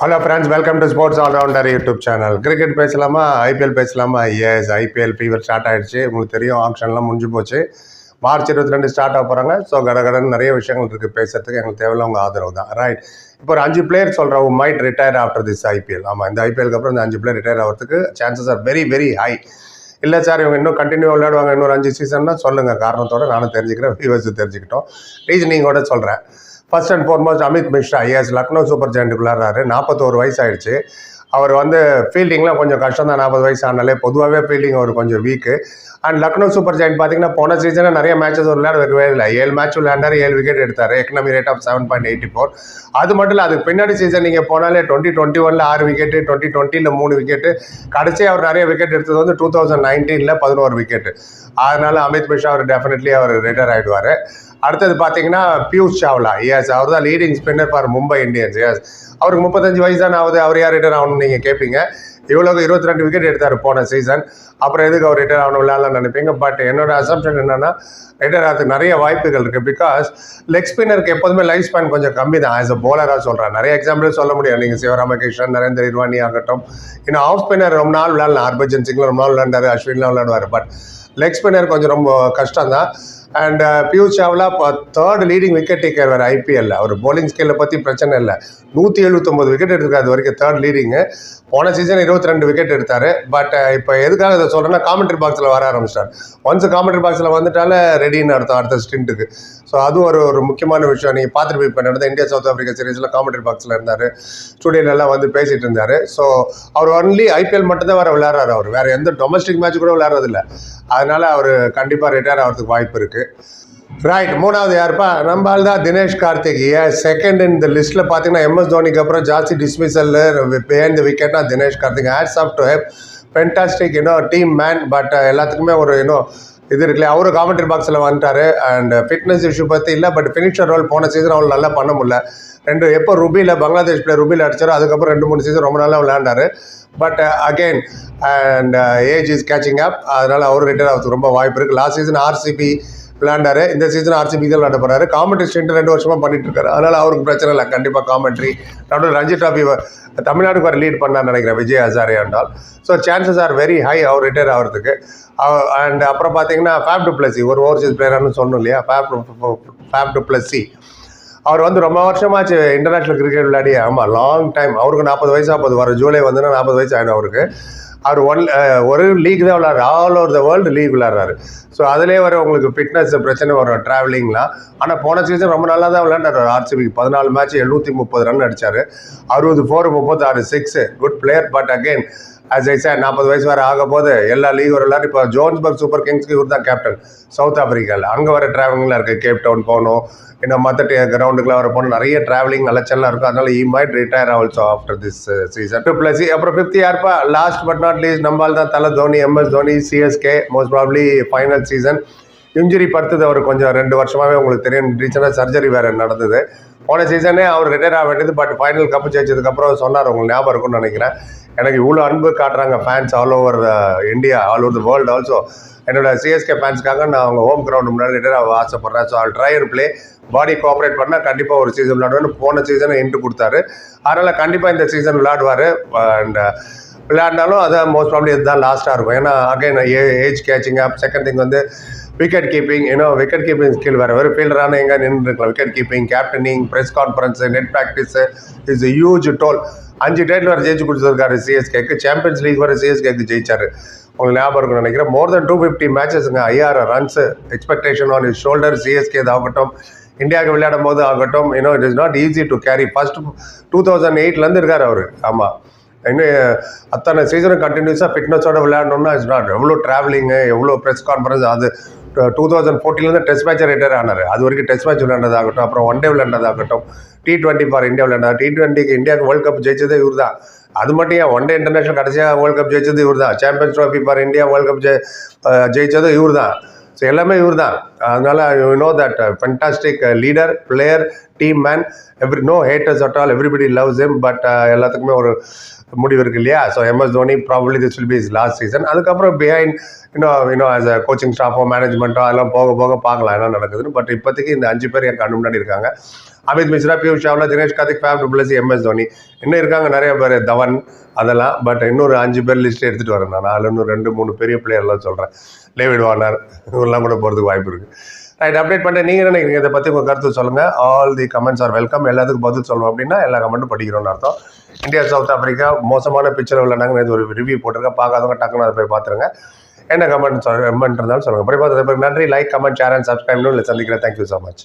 Hello friends welcome to sports allrounder YouTube channel cricket பேசலாமா? IPL பேசலாமா? Yes IPL fever start ஆயிடுச்சு. உங்களுக்கு தெரியும் ஆப்ஷன்லாம் முடிஞ்சு போச்சு. மார்ச் இருபத்தி ரெண்டு ஸ்டார்ட் ஆக போகிறாங்க ஸோ கடகடன் நிறைய விஷயங்கள் இருக்குது பேசுறதுக்கு எங்களுக்கு தேவையில்ல உங்கள் ஆதரவு தான். ரைட் இப்போ ஒரு அஞ்சு பிளேயர் சொல்கிறோம் might retire after this IPL ஆமாம் இந்த ஐபிஎல்க்கு அப்புறம் இந்த அஞ்சு பிளேயர் ரிட்டையர் ஆகிறதுக்கு chances are very very high இல்லை சார் இவங்க இன்னும் கண்டினியூ விளையாடுவாங்க இன்னொரு அஞ்சு சீசன்னா சொல்லுங்கள் காரணத்தோட நானும் தெரிஞ்சுக்கிறேன் வியூவர்ஸ் தெரிஞ்சுக்கிட்டோம். ரீசனிங்கோட சொல்கிறேன் first and foremost Amit Mishra is Lucknow super ஜெயண்ட்டுக்குள்ளாடுறாரு நாற்பத்தோரு வயசு ஆயிடுச்சு அவர் வந்து ஃபீல்டிங்லாம் கொஞ்சம் கஷ்டம் தான். நாற்பது வயசு ஆனாலே பொதுவாகவே ஃபீல்டிங் அவர் கொஞ்சம் weak and Lucknow super giant பார்த்தீங்கன்னா போன சீசனில் நிறைய மேட்சஸ் ஒரு விளையாட வைக்கவே இல்லை. ஏழு மேட்ச் விளையாண்டார் ஏழு விக்கெட் எடுத்தார். Economy rate of seven point eighty four அது மட்டும் இல்லை அதுக்கு பின்னாடி சீசன் நீங்கள் போனாலே டுவெண்ட்டி டுவெண்ட்டி ஒனில் ஆறு விக்கெட்டு டுவெண்ட்டி டுவெண்ட்டியில் மூணு விக்கெட்டு கடைசி அவர் நிறைய விக்கெட் எடுத்தது வந்து டூ தௌசண்ட் நைன்டீனில் பதினோரு விக்கெட்டு அதனால அமித் மிஷா அவர் டெஃபினெட்லி அவர் ரிட்டையர் ஆகிடுவார் அடுத்தது பார்த்தீங்கன்னா பியூஷ் சாவ்லா. எஸ் அவர் தான் leading spinner for Mumbai Indians yes அவருக்கு முப்பத்தஞ்சு வயசு தான் ஆகுது. அவர் யார் ரிட்டர்ன் ஆகணும்னு நீங்கள் கேட்பீங்க இவ்வளோக்கு இருபத்தி ரெண்டு விக்கெட் எடுத்தார் போன சீசன் அப்புறம் எதுக்கு அவர் ரிட்டர்ன் ஆகணும் விளையாடலாம்னு நினைப்பீங்க? பட் என்னோட அசம்ஷன் என்னென்னா ரிட்டர் ஆகிறதுக்கு நிறைய வாய்ப்புகள் இருக்குது பிகாஸ் லெக் ஸ்பின்னருக்கு எப்போதுமே லைஃப் ஸ்பேன் கொஞ்சம் கம்மி தான் ஆஸ் அ போலராக சொல்கிறேன் நிறைய எக்ஸாம்பிள் சொல்ல முடியும். நீங்கள் சிவராமகிருஷ்ணன் நரேந்திர இர்வானி ஆகட்டும். இன்னும் ஆஃப் ஸ்பின்னர் ரொம்ப நாள் விளையாடலாம் ஹர்பஜன் சிங்ல ரொம்ப நாள் விளையாண்டாரு. அஸ்வின்லாம் விளையாடுவார். பட் லெக் ஸ்பின்னர் கொஞ்சம் ரொம்ப கஷ்டம் தான் அண்ட் பியூஷ் சாவ்லா இப்போ தேர்ட் லீடிங் விக்கெட் டேக்கர் வேறு ஐபிஎல்ல அவர் போலிங் ஸ்கேலில் பற்றி பிரச்சனை இல்லை. நூற்றி எழுபத்தொம்பது விக்கெட் எடுத்துருக்காரு அது வரைக்கும் தேர்ட் லீடிங்கு போன சீசன் இருபத்தி ரெண்டு விக்கெட் எடுத்தார் பட் இப்போ எதுக்காக இதை சொல்கிறேன்னா காமெண்ட்ரி பாக்ஸில் வர ஆரம்பிச்சிட்டார். ஒன்ஸ் காமெண்ட்ரி பாக்ஸில் வந்துட்டாலே ரெடின்னு அடுத்த அடுத்த ஸ்டிண்ட்டுக்கு ஸோ அதுவும் ஒரு ஒரு முக்கியமான விஷயம். நீங்கள் பார்த்துட்டு இப்போ நடந்த இந்தியா சவுத் ஆஃப்ரிக்கா சீரீஸில் காமெண்ட்ரி பாக்ஸில் இருந்தார். ஸ்டுடியோலலாம் வந்து பேசிகிட்டு இருந்தார். ஸோ அவர் ஒன்லி ஐபிஎல் மட்டும்தான் வேறு விளையாடுறாரு அவர். வேறு எந்த டொமஸ்டிக் மேட்ச் கூட விளையாடுறதில்ல. அதனால் அவர் கண்டிப்பாக ரிட்டையர் ஆகிறதுக்கு வாய்ப்பு இருக்குது ரைட் மூணாவது யாருப்பா? நம்ம ஆள் தான் தினேஷ் கார்த்திக். ஏன் செகண்ட் இந்த லிஸ்ட்டில் பார்த்தீங்கன்னா எம்எஸ் தோனிக்கு அப்புறம் ஜாஸ்தி டிஸ்மிசல் பேர்ந்த விக்கெட்னா Dinesh Karthik. Hats off to ஹெப் fantastic இன்னும் டீம் மேன் பட் எல்லாத்துக்குமே ஒரு இன்னும் இது இருக்குல்ல அவரும் காமெண்ட்ரி பாக்ஸில் வந்துட்டார். அண்ட் ஃபிட்னஸ் இஷ்யூ பற்றி இல்லை பட் ஃபினிஷர் ரோல் போன சீசன் அவள் நல்லா பண்ண முடியல. ரெண்டு எப்போ ருபியில் பங்களாதேஷ் பிளேயர் ருபியில் அடித்தாரோ அதுக்கப்புறம் ரெண்டு மூணு சீசன் ரொம்ப நல்லா விளையாண்டார். But again and age is catching up அதனால் அவர் ரிட்டையர் ஆகிறதுக்கு ரொம்ப வாய்ப்பு இருக்குது லாஸ்ட் சீசன் ஆர்சிபி விளையாண்டாரு. இந்த சீசன் ஆர்சிபி தான் விளையாட போறாரு. காமெண்ட்ரி ரெண்டு வருஷமா பண்ணிட்டு இருக்காரு. அதனால அவருக்கு பிரச்சனை இல்லை. கண்டிப்பா காமெண்ட்ரி நடுவில் ரஞ்சி டிராஃபி தமிழ்நாடுக்கு வர லீட் பண்ணார் நினைக்கிறேன். விஜய் ஹசாரே என்றால் so chances are very high our retire ஆகிறதுக்கு அண்ட் அப்புறம் பார்த்தீங்கன்னா ஃபேப் டு பிளஸி ஒரு ஓவர்சீஸ் பிளேயர்னு சொன்னோம் இல்லையா? ஃபேப் ஃபேப் டு பிளஸி அவர் வந்து ரொம்ப வருஷமாச்சு இன்டர்நேஷ்னல் கிரிக்கெட் விளையாடி ஆமாம் லாங் டைம் அவருக்கு நாற்பது வயசு ஆகுது வர ஜூலை வந்துன்னா நாற்பது வயசு ஆகிடும் அவருக்கு. அவர் ஒன் uh, ஒரு லீக் தான் விளாட்றாரு all over the world league விளாட்றாரு so அதிலே வர உங்களுக்கு ஃபிட்னஸ் பிரச்சனை வரும் ட்ராவலிங்லாம் ஆனால் போன சீசன் ரொம்ப நல்லா தான் விளையாண்டார். ஆர்சிபிக்கு பதினாலு மேட்ச் எழுநூற்றி முப்பது ரன் அடிச்சார். அறுபது ஃபோர் முப்பத்தாறு six good player but again as I sir நாற்பது வயசு வரை ஆக போது எல்லா லீக் எல்லாரும் விளையாடு இப்போ ஜோன்ஸ்பர்க் சூப்பர் கிங்ஸ்க்கு இவர் தான் கேப்டன் சவுத் ஆப்பிரிக்காவில் அங்கே வர ட்ராவலிங்லாம் இருக்குது கேப் டவுன் போகணும். இன்னும் மற்ற கிரவுண்டுக்குலாம் வர போகணும். நிறைய ட்ராவலிங் அலைச்சல்லாம் இருக்கும். அதனால he might retire also after this season too plus அப்புறம் ஃபிஃப்த் யாருப்பா லாஸ்ட் பட் நாட் லீஸ்ட் நம்மால் தான் Thala Dhoni MS Dhoni CSK most probably final season injury படுத்தது அவர் கொஞ்சம் ரெண்டு வருஷமாகவே உங்களுக்கு தெரியும். ரீசெண்டாக சர்ஜரி வேறு நடந்தது. போன சீசனே அவர் ரிட்டையர் ஆக வேண்டியது பட் ஃபைனல் கப்பு ஜெயிச்சதுக்கப்புறம் சொன்னார். உங்களுக்கு ஞாபகம் இருக்கும்னு நினைக்கிறேன். எனக்கு இவ்வளோ அன்பு காட்டுறாங்க fans all over India all over the world also என்னோட சிஎஸ்கே ஃபேன்ஸ்க்காக நான் அவங்க ஹோம் கிரவுண்ட் முன்னாடி ரிட்டையர் ஆக ஆசைப்பட்றேன். So all try and play body cooperate பண்ணால் கண்டிப்பாக ஒரு சீசன் விளையாடுவேன் போன சீசனை இன்ட்டு கொடுத்தாரு. அதனால் கண்டிப்பாக இந்த சீசன் விளையாடுவார். அண்ட் விளையாடினாலும் அதை மோஸ்ட் ப்ராப்ளி இதுதான் லாஸ்ட்டாக இருக்கும். ஏன்னா again age catching up second thing வந்து விக்கெட் கீப்பிங் ஏன்னா விக்கெட் கீப்பிங் ஸ்கில் வேறு வெறும் ஃபீல்டரான எங்கே நின்று இருக்கலாம் wicket keeping captaining press conference net practice is huge toll அஞ்சு டைட்டில் வரை ஜெயிச்சு கொடுத்துருக்காரு சிஎஸ்கேக்கு சாம்பியன்ஸ் லீக் வர சிஎஸ்கேக்கு ஜெயிச்சார். உங்களுக்கு ஞாபகம் இருக்கும்னு நினைக்கிறேன். மோர் தென் டூ ஃபிஃப்டி மேட்சஸுங்க ஐயாயிரம் runs expectation on is shoulder CSK ஆகட்டும். இந்தியாவுக்கு விளையாடும் போது ஆகட்டும் you know it is not easy to carry first two thousand எயிட்லேருந்து இருக்கார் அவர். ஆமாம் இன்னும் அத்தனை சீசனும் கண்டினியூஸாக ஃபிட்னஸோட விளையாடணும்னா இட்ஸ் நாட் எவ்வளோ ட்ராவலிங்கு எவ்வளோ ப்ரெஸ் கான்ஃபரன்ஸ் அது டூ தௌசண்ட் ஃபோர்ட்டிலேருந்து டெஸ்ட் மேட்ச் ரிட்டையர் ஆனார். அது வரைக்கும் டெஸ்ட் மேட்ச் விளையாண்டதாகட்டும் அப்புறம் ஒன் டே விளையாண்டதாகட்டும் டி டுவெண்ட்டி ஃபார் இந்தியா விளையாண்டா டி டுவெண்ட்டிக்கு இந்தியாவுக்கு வேர்ல்ட் கப் ஜெயிச்சதே இவர் தான் அது மட்டும் ஏன் ஒன் டே இன்டர்நேஷனல் கடைசியாக வேர்ல்ட் கப் ஜெயிச்சது இவர் தான் champions trophy for India world cup Jai ஜெயிச்சதும் இவர் தான் ஸோ எல்லாமே இவர் தான் அதனால you know that fantastic leader player team man every no haters at all everybody loves him but எல்லாத்துக்குமே ஒரு முடிவு இருக்கு இல்லையா so MS Dhoni probably this will be is last season அதுக்கப்புறம் பிஹைண்ட் இன்னும் இன்னும் ஆஸ் அ கோச்சிங் ஸ்டாஃபோ மேனேஜ்மெண்ட்டோ அதெல்லாம் போக போக பார்க்கலாம் என்ன நடக்குதுன்னு. பட் இப்போதைக்கு இந்த அஞ்சு பேர் என் கண்ணு முன்னாடி இருக்காங்க. Amit Mishra Piyush Chawla Dinesh Karthik Faf du Plessis MS Dhoni இன்னும் இருக்காங்க நிறைய பேர் தவன் அதெல்லாம். பட் இன்னொரு அஞ்சு பேர் லிஸ்ட் எடுத்துகிட்டு வரேன் நான். நாலு இன்னும் ரெண்டு மூணு பெரிய பிளேயர்லாம் சொல்கிறேன் டேவிட் வார்னர் இவங்கெல்லாம் கூட போகிறதுக்கு வாய்ப்பு இருக்குது ரைட் அப்டேட் பண்ணிட்டு நீங்கள் நினைக்கிறீங்க? இதை பற்றி உங்கள் கருத்து சொல்லுங்கள் all the comments are welcome எல்லாத்துக்கும் பதில் சொல்லணும் அப்படின்னா எல்லா கமெண்ட்டும் படிக்கிறோம்னு அர்த்தம். இந்தியா சவுத் ஆஃப்ரிக்கா மோசமான பிக்சர் விளையாண்டாங்க இது ஒரு ரிவ்யூ போட்டிருக்கேன் பார்க்காதவங்க டக்குன்னு அதை போய் பார்த்துருங்க. என்ன கமெண்ட் சொல் கமெண்ட் இருந்தாலும் சொல்லுங்கள் படி பார்த்து நன்றி லைக் கமெண்ட் ஷேர் அண்ட் சப்ஸ்கிரைப்னு இல்லை சந்திக்கிறேன். Thank you so much